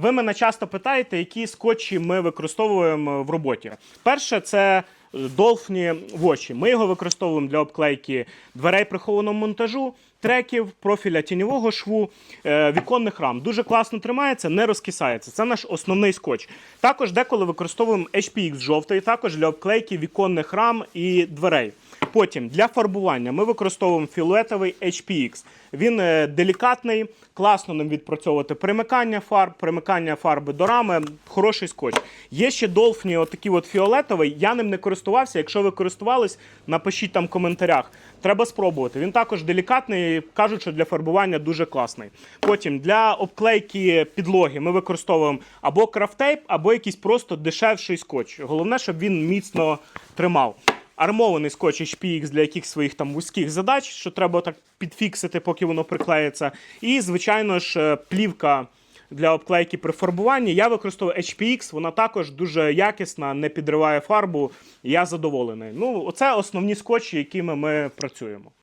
Ви мене часто питаєте, які скотчі ми використовуємо в роботі. Перше, це е, долфні воші. Ми його використовуємо для обклейки дверей прихованого монтажу, треків, профіля тіньового шву, е, віконних рам. Дуже класно тримається, не розкисається. Це наш основний скотч. Також деколи використовуємо HPX жовтий, також для обклейки віконних рам і дверей. Потім для фарбування ми використовуємо фіолетовий HPX. Він е, делікатний, класно ним відпрацьовувати примикання фарб, примикання фарби до рами. Хороший скотч. Є ще долфні, отакий от фіолетовий. Я ним не користувався. Якщо ви користувались, напишіть там в коментарях. Треба спробувати. Він також делікатний, кажуть, що для фарбування дуже класний. Потім для обклейки підлоги ми використовуємо або крафтейп, або якийсь просто дешевший скотч. Головне, щоб він міцно тримав. Армований скотч HPX для якихось своїх там вузьких задач, що треба так підфіксити, поки воно приклеїться. І, звичайно ж, е, плівка для обклейки при фарбуванні. Я використовую HPX, вона також дуже якісна, не підриває фарбу. Я задоволений. Ну, оце основні скотчі, якими ми працюємо.